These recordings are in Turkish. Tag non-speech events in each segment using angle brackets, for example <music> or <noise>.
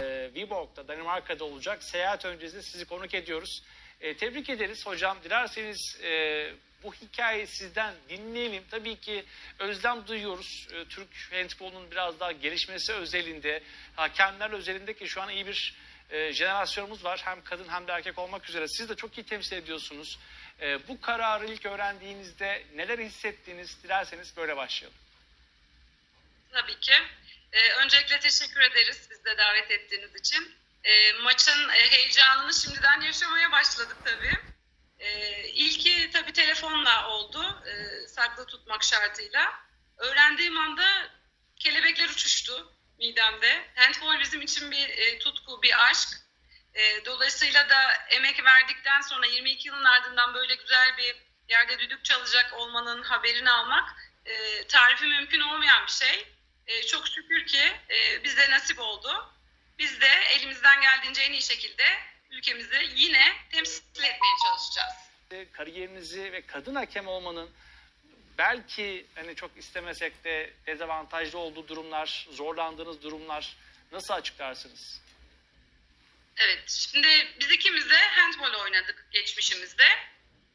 e, Viborg'da Danimarka'da olacak. Seyahat öncesi sizi konuk ediyoruz. E, tebrik ederiz hocam. Dilerseniz e, bu hikayeyi sizden dinleyelim. Tabii ki özlem duyuyoruz. E, Türk handbolunun biraz daha gelişmesi özelinde, hakemler özelinde ki şu an iyi bir e, jenerasyonumuz var. Hem kadın hem de erkek olmak üzere. Siz de çok iyi temsil ediyorsunuz. E, bu kararı ilk öğrendiğinizde neler hissettiniz? Dilerseniz böyle başlayalım. Tabii ki. Ee, öncelikle teşekkür ederiz biz de davet ettiğiniz için. Ee, maçın e, heyecanını şimdiden yaşamaya başladık tabii. Ee, ilki tabii telefonla oldu, e, saklı tutmak şartıyla. Öğrendiğim anda kelebekler uçuştu midemde. Handball bizim için bir e, tutku, bir aşk. E, dolayısıyla da emek verdikten sonra 22 yılın ardından böyle güzel bir yerde düdük çalacak olmanın haberini almak e, tarifi mümkün olmayan bir şey. E, çok şükür ki e, bize nasip oldu. Biz de elimizden geldiğince en iyi şekilde ülkemizi yine temsil etmeye çalışacağız. kariyerinizi ve kadın hakem olmanın belki hani çok istemesek de dezavantajlı olduğu durumlar, zorlandığınız durumlar nasıl açıklarsınız? Evet, şimdi biz ikimiz de handball oynadık geçmişimizde.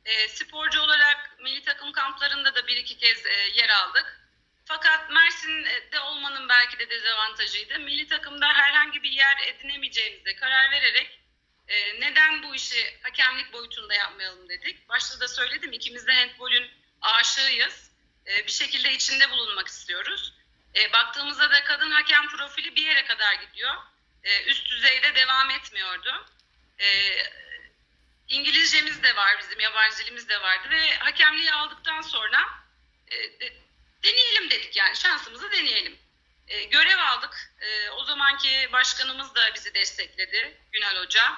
E, sporcu olarak milli takım kamplarında da bir iki kez e, yer aldık. Fakat Mersin'de olmanın belki de dezavantajıydı. Milli takımda herhangi bir yer edinemeyeceğimize karar vererek e, neden bu işi hakemlik boyutunda yapmayalım dedik. Başta da söyledim ikimiz de handbolün aşığıyız. E, bir şekilde içinde bulunmak istiyoruz. E, baktığımızda da kadın hakem profili bir yere kadar gidiyor. E, üst düzeyde devam etmiyordu. E, İngilizcemiz de var bizim, yabancı dilimiz de vardı ve hakemliği aldıktan sonra e, de- deneyelim dedik yani şansımızı deneyelim. E, görev aldık. E, o zamanki başkanımız da bizi destekledi, Günal Hoca.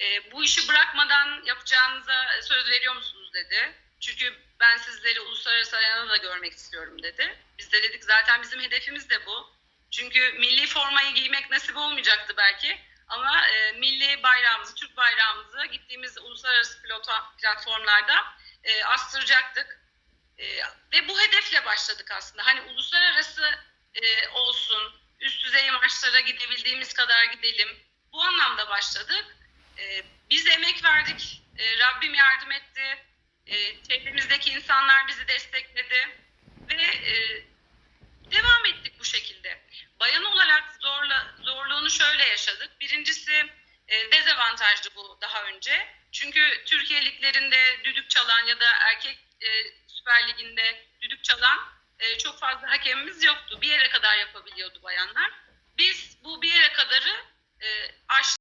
E, bu işi bırakmadan yapacağınıza söz veriyor musunuz dedi. Çünkü ben sizleri uluslararası arenada da görmek istiyorum dedi. Biz de dedik zaten bizim hedefimiz de bu. Çünkü milli formayı giymek nasip olmayacaktı belki. Ama e, milli bayrağımızı, Türk bayrağımızı gittiğimiz uluslararası pilota, platformlarda e, astıracaktık. E, ve bu hedefle başladık aslında. Hani uluslararası e, olsun, üst düzey maçlara gidebildiğimiz kadar gidelim. Bu anlamda başladık. E, biz emek verdik. E, Rabbim yardım etti. E, çevremizdeki insanlar bizi destekledi. Ve e, devam ettik bu şekilde. Bayan olarak zorla, zorluğunu şöyle yaşadık. Birincisi e, dezavantajlı bu daha önce. Çünkü Türkiye liglerinde düdük çalan ya da erkek e, Süper Ligi'nde düdük çalan e, çok fazla hakemimiz yoktu. Bir yere kadar yapabiliyordu bayanlar. Biz bu bir yere kadarı e, aştık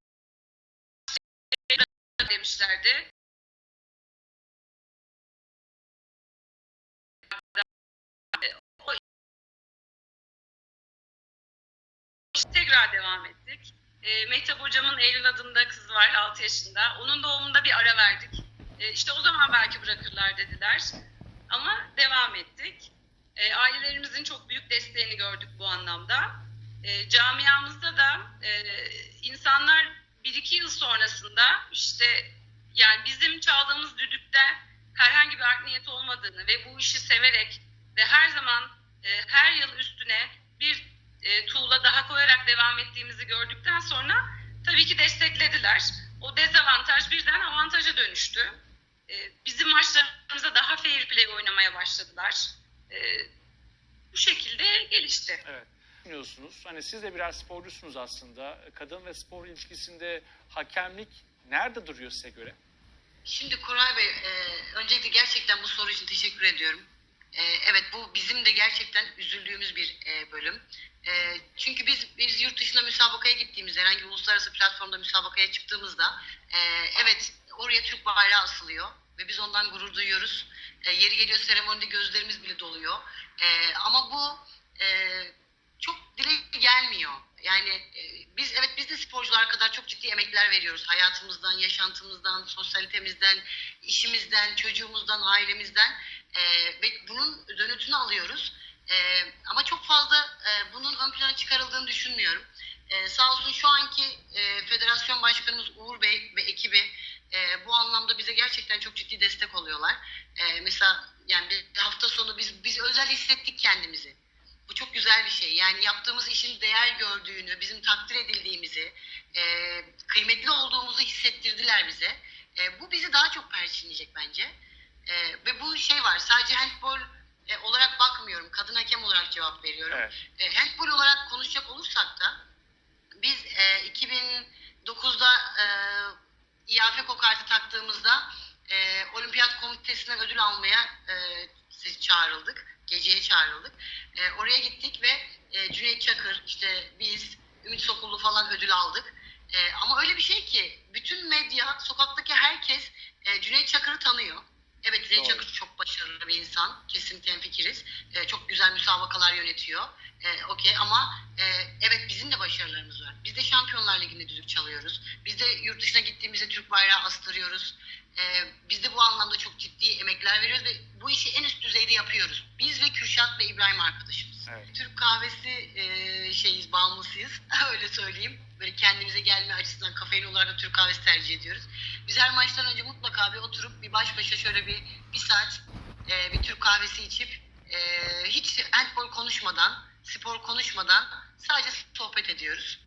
demişlerdi. tekrar devam ettik. E, Mehtap hocamın Eylül adında kızı var 6 yaşında. Onun doğumunda bir ara verdik. E, işte o zaman belki bırakırlar dediler. Ama devam ettik. E, ailelerimizin çok büyük desteğini gördük bu anlamda. E, camiamızda da e, insanlar bir iki yıl sonrasında işte yani bizim çaldığımız düdükte herhangi bir art niyet olmadığını ve bu işi severek ve her zaman e, her yıl üstüne bir e, tuğla daha koyarak devam ettiğimizi gördükten sonra tabii ki desteklediler. O dezavantaj birden avantaja dönüştü. E, bizim maçlarımıza daha fair play oynamaya başladılar. E, bu şekilde gelişti. Evet. Düşünüyorsunuz. Hani siz de biraz sporcusunuz aslında. Kadın ve spor ilişkisinde hakemlik nerede duruyor size göre? Şimdi Koray Bey, e, öncelikle gerçekten bu soru için teşekkür ediyorum. E, evet bu bizim de gerçekten üzüldüğümüz bir e, bölüm. E, çünkü biz biz yurt dışına müsabakaya gittiğimizde, herhangi bir uluslararası platformda müsabakaya çıktığımızda, e, evet oraya Türk bayrağı asılıyor ve biz ondan gurur duyuyoruz. E, yeri geliyor seremonide gözlerimiz bile doluyor. E, ama bu e, çok dile gelmiyor. Yani e, biz evet biz de sporcular kadar çok ciddi emekler veriyoruz. Hayatımızdan, yaşantımızdan, sosyalitemizden, işimizden, çocuğumuzdan, ailemizden E, ve bunun dönütünü alıyoruz. E, ama çok fazla e, bunun ön plana çıkarıldığını düşünmüyorum. E, sağ olsun şu anki e, federasyon başkanımız Uğur Bey ve ekibi e, bu anlamda bize gerçekten çok ciddi destek oluyorlar. E, mesela yani bir hafta sonu biz biz özel hissettik kendimizi. Bu çok güzel bir şey. Yani yaptığımız işin değer gördüğünü, bizim takdir edildiğimizi, e, kıymetli olduğumuzu hissettirdiler bize. E, bu bizi daha çok perçinleyecek bence. E, ve bu şey var, sadece handball e, olarak bakmıyorum. Kadın hakem olarak cevap veriyorum. Evet. E, handball olarak konuşacak olursak da biz e, 2009'da e, İAF kartı taktığımızda e, Olimpiyat Komitesi'nden ödül almaya e, çağrıldık. Geceye çağrıldık. E, oraya gittik ve e, Cüneyt Çakır, işte biz, Ümit Sokullu falan ödül aldık. E, ama öyle bir şey ki bütün medya, sokaktaki herkes e, Cüneyt Çakır'ı tanıyor. Evet Cüneyt Doğru. Çakır çok başarılı bir insan. Kesinlikle hemfikiriz. E, çok güzel müsabakalar yönetiyor. E, Okey ama e, evet bizim de başarılarımız var. Biz de Şampiyonlar Ligi'nde düdük çalıyoruz. Biz de yurt dışına gittiğimizde Türk bayrağı astırıyoruz. E, biz de bu anlamda çok ciddi emekler veriyoruz ve bu işi en üst düzeyde yapıyoruz. Biz ve Kürşat ve İbrahim arkadaşımız. Evet. Türk kahvesi e, şeyiz, bağımlısıyız. <laughs> Öyle söyleyeyim. Böyle kendimize gelme açısından kafein olarak da Türk kahvesi tercih ediyoruz. Biz her maçtan önce mutlaka bir oturup bir baş başa şöyle bir bir saat e, bir Türk kahvesi içip e, hiç handball konuşmadan, spor konuşmadan sadece sohbet ediyoruz.